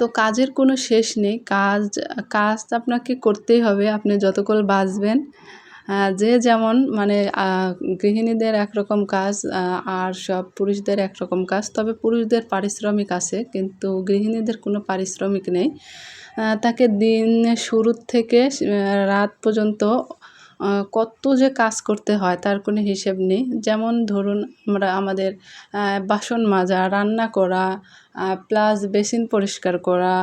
তো কাজের কোনো শেষ নেই। কাজ কাজ আপনাকে করতেই হবে। আপনি যতক্ষণ বাঁচবেন যে যেমন মানে গৃহিণীদের একরকম কাজ আর সব পুরুষদের একরকম কাজ, তবে পুরুষদের পারিশ্রমিক আছে, কিন্তু গৃহিণীদের কোনো পারিশ্রমিক নেই। তাকে দিন শুরুর থেকে রাত পর্যন্ত কত যে কাজ করতে হয় তার কোনো হিসেব নেই। যেমন ধরুন আমরা আমাদের বাসন মাজা, রান্না করা প্লাস বেসিন পরিষ্কার করা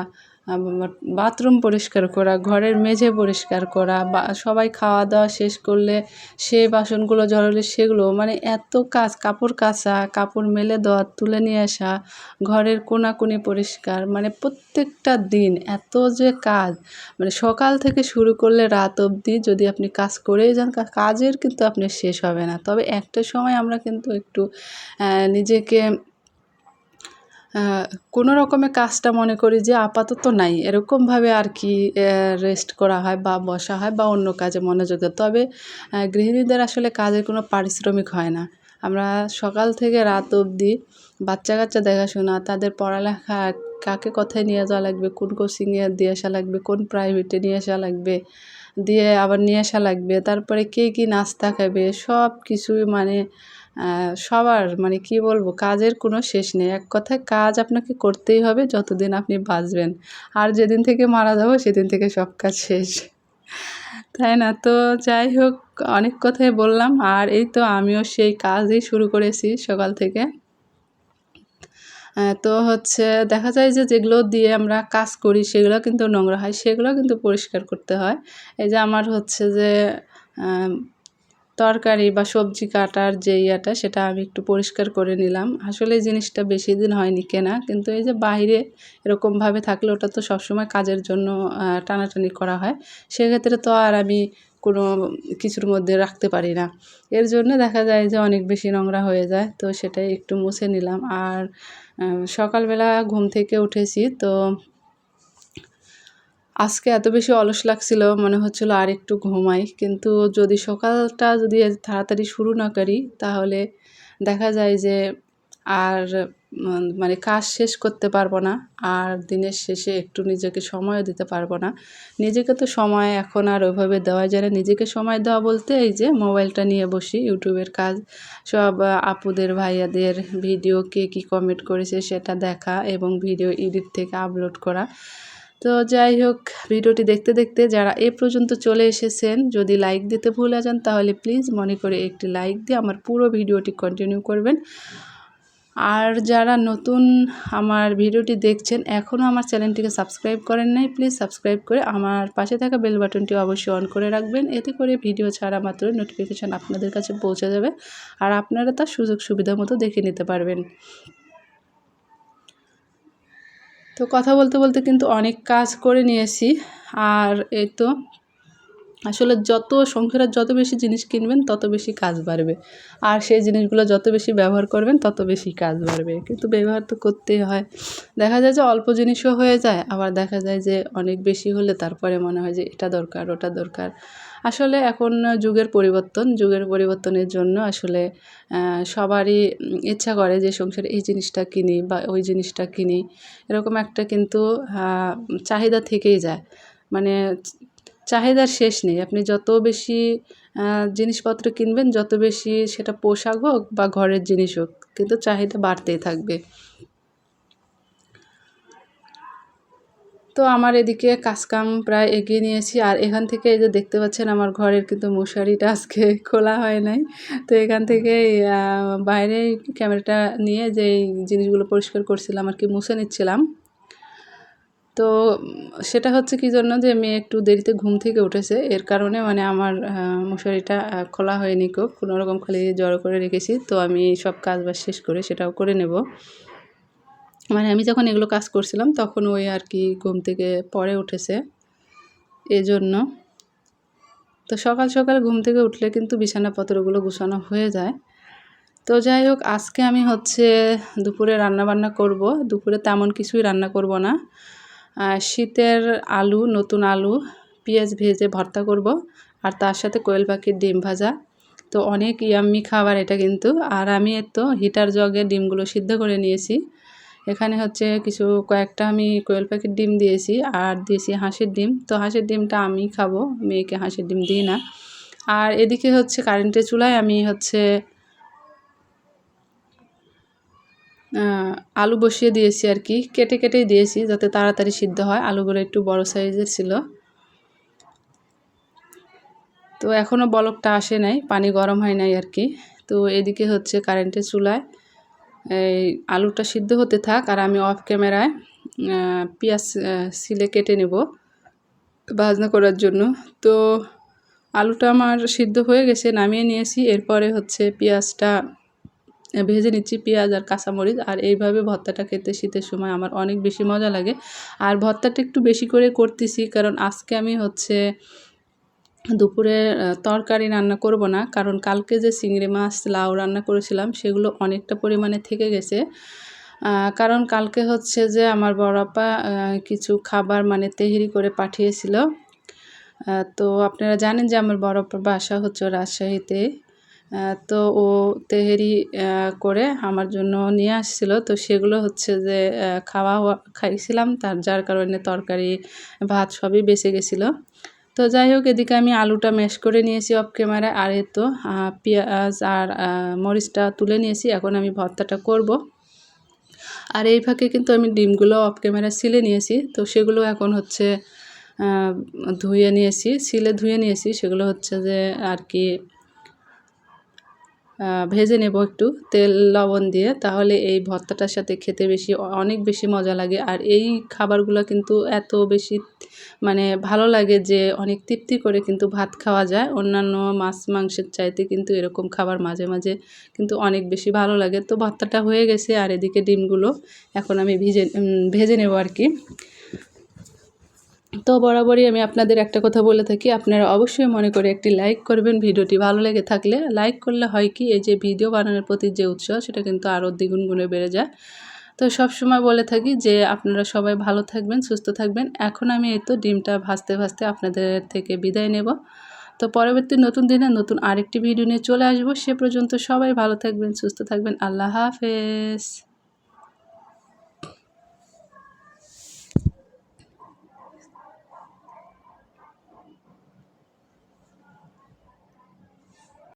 বাথরুম পরিষ্কার করা, ঘরের মেঝে পরিষ্কার করা, বা সবাই খাওয়া দাওয়া শেষ করলে সে বাসনগুলো জড়ালে সেগুলো মানে এত কাজ, কাপড় কাচা, কাপড় মেলে দেওয়া, তুলে নিয়ে আসা, ঘরের কোনাকুনি পরিষ্কার মানে প্রত্যেকটা দিন এত যে কাজ মানে সকাল থেকে শুরু করলে রাত অবধি যদি আপনি কাজ করেই যান কাজের কিন্তু আপনার শেষ হবে না। তবে একটা সময় আমরা কিন্তু একটু নিজেকে কোনো রকমের কাজটা মনে করি যে আপাতত নাই। এরকমভাবে আর কি রেস্ট করা হয় বা বসা হয় বা অন্য কাজে মনোযোগ তবে গৃহিণীদের আসলে কাজের কোনো পারিশ্রমিক হয় না। আমরা সকাল থেকে রাত অবধি বাচ্চা কাচ্চা দেখাশোনা, তাদের পড়ালেখা, কাকে কোথায় নিয়ে যাওয়া লাগবে, কোন কোচিংয়ে দিয়ে আসা লাগবে, কোন প্রাইভেটে নিয়ে আসা লাগবে, দিয়ে আবার নিয়ে আসা লাগবে, তারপরে কে কী নাস্তা খাবে সব কিছুই মানে সবার মানে কি বলব, কাজের কোনো শেষ নেই। এক কথায় কাজ আপনাকে করতেই হবে যতদিন আপনি বাঁচবেন। আর যেদিন থেকে মারা যাব সেদিন থেকে সব কাজ শেষ। তাই না? তো যাই হোক, অনেক কথাই বললাম। আর এই তো আমিও সেই কাজই শুরু করেছি সকাল থেকে। তো হচ্ছে দেখা যায় যে যেগুলো দিয়ে আমরা কাজ করি সেগুলো কিন্তু নোংরা হয়, সেগুলো কিন্তু পরিষ্কার করতে হয়। এই যে আমার হচ্ছে যে তরকারি বা সবজি কাটার যে ইয়াটা, সেটা আমি একটু পরিষ্কার করে নিলাম। আসলে এই জিনিসটা বেশি দিন হয়নি কেনা, কিন্তু এই যে বাইরে এরকমভাবে থাকলে ওটা তো সবসময় কাজের জন্য টানাটানি করা হয়। সেক্ষেত্রে তো আর আমি কোনো কিছুর মধ্যে রাখতে পারি না। এর জন্য দেখা যায় যে অনেক বেশি নোংরা হয়ে যায়, তো সেটাই একটু মুছে নিলাম। আর সকালবেলা ঘুম থেকে উঠেছি, তো আজকে এত বেশি অলস লাগছিল, মনে হচ্ছিল আর একটু ঘুমাই। কিন্তু যদি সকালটা যদি তাড়াতাড়ি শুরু না করি, তাহলে দেখা যায় যে আর মানে কাজ শেষ করতে পারব না, আর দিনের শেষে একটু নিজেকে সময়ও দিতে পারব না। নিজেকে তো সময় এখন আর ওইভাবে দেওয়া যায় না। নিজেকে সময় দেওয়া বলতে এই যে মোবাইলটা নিয়ে বসি, ইউটিউবের কাজ, সব আপুদের, ভাইয়াদের ভিডিও কে কী কমেন্ট করেছে সেটা দেখা এবং ভিডিও এডিট থেকে আপলোড করা। তো যাই হোক, ভিডিওটি দেখতে দেখতে যারা এ পর্যন্ত চলে এসেছেন, যদি লাইক দিতে ভুলে যান, তাহলে প্লিজ মনে করে একটি লাইক দিয়ে আমার পুরো ভিডিওটি কন্টিনিউ করবেন। আর যারা নতুন আমার ভিডিওটি দেখছেন এখনও আমার চ্যানেলটিকে সাবস্ক্রাইব করেন নাই প্লিজ সাবস্ক্রাইব করে আমার পাশে থাকা বেল বাটনটি অবশ্যই অন করে রাখবেন। এতে করে ভিডিও ছাড়া মাত্র নোটিফিকেশান আপনাদের কাছে পৌঁছে যাবে, আর আপনারা তার সুযোগ সুবিধা মতো দেখে নিতে পারবেন। তো কথা বলতে বলতে কিন্তু অনেক কাজ করে নিয়েছি। আর এই তো আসলে যত সংসারের যত বেশি জিনিস কিনবেন, তত বেশি কাজ বাড়বে। আর সেই জিনিসগুলো যত বেশি ব্যবহার করবেন, তত বেশি কাজ বাড়বে। কিন্তু ব্যবহার তো করতেই হয়। দেখা যায় যে অল্প জিনিসও হয়ে যায়, আবার দেখা যায় যে অনেক বেশি হলে তারপরে মনে হয় যে এটা দরকার, ওটা দরকার। আসলে এখন যুগের পরিবর্তন, যুগের পরিবর্তনের জন্য আসলে সবারই ইচ্ছা করে যে সংসারে এই জিনিসটা কিনি বা ওই জিনিসটা কিনি। এরকম একটা কিন্তু চাহিদা থেকেই যায়। মানে চাহিদার শেষ নেই। আপনি যত বেশি জিনিসপত্র কিনবেন, যত বেশি সেটা পোশাক হোক বা ঘরের জিনিস হোক, কিন্তু চাহিদা বাড়তেই থাকবে। তো আমার এদিকে কাজকাম প্রায় এগিয়ে নিয়েছি। আর এখান থেকে এই যে দেখতে পাচ্ছেন, আমার ঘরের কিন্তু মশারিটা আজকে খোলা হয় নাই। তো এখান থেকে বাইরে ক্যামেরাটা নিয়ে যে জিনিসগুলো পরিষ্কার করছিলাম আর কি, মুছে নিচ্ছিলাম। তো সেটা হচ্ছে কি জন্য যে মেয়ে একটু দেরিতে ঘুম থেকে উঠেছে। এর কারণে মানে আমার মশারিটা খোলা হয়নি খুব। কোনো রকম খালি জড়ো করে রেখেছি। তো আমি সব কাজ বাজ শেষ করে সেটাও করে নেব। মানে আমি যখন এগুলো কাজ করছিলাম তখন ওই আর কি ঘুম থেকে পরে উঠেছে। এজন্য তো সকাল সকাল ঘুম থেকে উঠলে কিন্তু বিছানাপত্রগুলো গুছানো হয়ে যায়। তো যাই হোক, আজকে আমি হচ্ছে দুপুরে রান্না বান্না করব। দুপুরে তেমন কিছুই রান্না করব না। শীতের আলু, নতুন আলু, পেঁয়াজ ভেজে ভর্তা করব আর তার সাথে কোয়েল পাখির ডিম ভাজা। তো অনেক ইয়াম্মি খাবার এটা কিন্তু। আর আমি তো হিটার জগে ডিমগুলো সিদ্ধ করে নিয়েছি। এখানে হচ্ছে কিছু কয়েকটা আমি কোয়েল পাখির ডিম দিয়েছি আর দিয়েছি হাঁসের ডিম। তো হাঁসের ডিমটা আমি খাব, মেয়েকে হাঁসের ডিম দিই না। আর এদিকে হচ্ছে কারেন্টের চুলায় আমি হচ্ছে আলু বসিয়ে দিয়েছি আর কি। কেটে কেটেই দিয়েছি যাতে তাড়াতাড়ি সিদ্ধ হয়। আলুগুলো একটু বড় সাইজের ছিল। তো এখনও বলকটা আসে নাই, পানি গরম হয় নাই আর কি। তো এদিকে হচ্ছে কারেন্টের চুলায় এই আলুটা সিদ্ধ হতে থাক আর আমি অফ ক্যামেরায় পেঁয়াজ সিলে কেটে নেব ভাজনা করার জন্য। তো আলুটা আমার সিদ্ধ হয়ে গেছে, নামিয়ে নিয়েছি। এরপরে হচ্ছে পেঁয়াজটা ভেজে নিচ্ছি পেঁয়াজ আর কাঁচামরিচ। আর এইভাবে ভর্তাটা খেতে শীতের সময় আমার অনেক বেশি মজা লাগে। আর ভর্তাটা একটু বেশি করে করতেছি কারণ আজকে আমি হচ্ছে দুপুরে তরকারি রান্না করব না। কারণ কালকে যে চিংড়ি মাছ লাউ রান্না করেছিলাম সেগুলো অনেকটা পরিমাণে থেকে গেছে। কারণ কালকে হচ্ছে যে আমার বড় আপা আহ, কিছু খাবার মানে তেহেরি করে পাঠিয়েছিল। তো আপনারা জানেন যে আমার বড় আপার বাসা হচ্ছে রাজশাহীতে। তো ও তেহেরি করে আমার জন্য নিয়ে আসছিল। তো সেগুলো হচ্ছে যে খাওয়া খাইছিলাম। তার, যার কারণে তরকারি, ভাত সবই বেঁচে গেছিল। তো যাই হোক, এদিকে আমি আলুটা ম্যাশ করে নিয়েছি অফ ক্যামেরায় আর এ তো পেঁয়াজ আর মরিচটা তুলে নিয়েছি। এখন আমি ভর্তাটা করব। আর এই ফাঁকে কিন্তু আমি ডিমগুলো অফ ক্যামেরা সিলে নিয়েছি। তো সেগুলো এখন হচ্ছে ধুয়ে নিয়েছি, সিলে ধুয়ে নিয়েছি। সেগুলো হচ্ছে যে, আর কি ভেজে নেব একটু তেল, লবণ দিয়ে। তাহলে এই ভর্তাটার সাথে খেতে বেশি, অনেক বেশি মজা লাগে। আর এই খাবারগুলো কিন্তু এত বেশি মানে ভালো লাগে যে অনেক তৃপ্তি করে কিন্তু ভাত খাওয়া যায়। অন্যান্য মাছ মাংসের চাইতে কিন্তু এরকম খাবার মাঝে মাঝে কিন্তু অনেক বেশি ভালো লাগে। তো ভর্তাটা হয়ে গেছে আর এদিকে ডিমগুলো এখন আমি ভিজে ভেজে নেব আর কি। তো বরাবরই আমি আপনাদের একটা কথা বলে থাকি, আপনারা অবশ্যই মনে করে একটি লাইক করবেন। ভিডিওটি ভালো লেগে থাকলে লাইক করলে হয় কি, এই যে ভিডিও বানানোর প্রতি যে উৎসাহ, সেটা কিন্তু আরও দ্বিগুণ গুণে বেড়ে যায়। তো সব সময় বলে থাকি যে আপনারা সবাই ভালো থাকবেন, সুস্থ থাকবেন। এখন আমি এই তো ডিমটা ভাজতে ভাজতে আপনাদের থেকে বিদায় নেব। তো পরবর্তী নতুন দিনে নতুন আরেকটি ভিডিও নিয়ে চলে আসব। সে পর্যন্ত সবাই ভালো থাকবেন, সুস্থ থাকবেন। আল্লাহ হাফেজ।